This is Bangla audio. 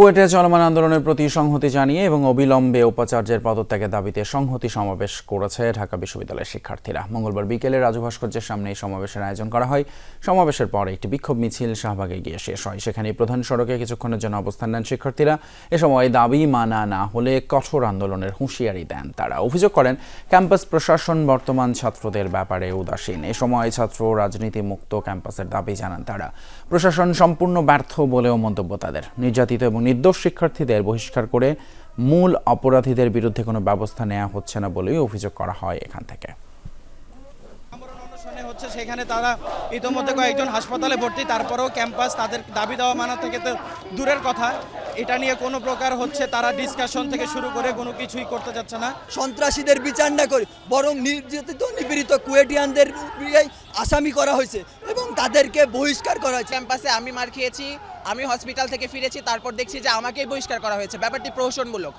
কুয়েটে চলমান আন্দোলনের প্রতি সংহতি জানিয়ে এবং অবিলম্বে উপাচার্যের পদত্যাগের দাবিতে সংহতি সমাবেশ করেছে ঢাকা বিশ্ববিদ্যালয়ের শিক্ষার্থীরা। মঙ্গলবার বিকেলে রাজু ভাস্কর্যের সামনে এই সমাবেশের আয়োজন করা হয়। সমাবেশের পর একটি বিক্ষোভ মিছিল শাহবাগে গিয়ে শেষ হয়। সেখানে প্রধান সড়কে কিছুক্ষণের জন্য অবস্থান নেন শিক্ষার্থীরা। এ সময় দাবি মানা না হলে কঠোর আন্দোলনের হুঁশিয়ারি দেন তারা। অভিযোগ করেন, ক্যাম্পাস প্রশাসন বর্তমান ছাত্রদের ব্যাপারে উদাসীন। এ সময় ছাত্র রাজনীতি মুক্ত ক্যাম্পাসের দাবি জানান তারা। প্রশাসন সম্পূর্ণ ব্যর্থ বলেও মন্তব্য তাদের। নির্যাতিত এবং নির্দোষ শিক্ষার্থীদের বহিষ্কার করে মূল অপরাধীদের বিরুদ্ধে কোনো ব্যবস্থা নেওয়া হচ্ছে না বলেই অভিযোগ করা হয় এখান থেকে। হচ্ছে সেখানে তারা ইতোমধ্যে কয়েকজন হাসপাতালে ভর্তি তারপরেও ক্যাম্পাস তাদের দাবি দেওয়া মানা থেকে তো দূরের কথা। এটা নিয়ে কোনো প্রকার হচ্ছে তারা ডিসকাশন থেকে শুরু করে কোনো কিছুই করতে যাচ্ছে না। সন্ত্রাসীদের বিচার না করে বরং নির্যাতিত নিপীড়িত কুয়েটিয়ানদের আসামি করা হয়েছে এবং তাদেরকে বহিষ্কার করা হয়েছে। ক্যাম্পাসে আমি মার খেয়েছি আমি হসপিটাল থেকে ফিরেছি তারপর দেখছি যে আমাকেই বহিষ্কার করা হয়েছে। ব্যাপারটি প্রহসনমূলক।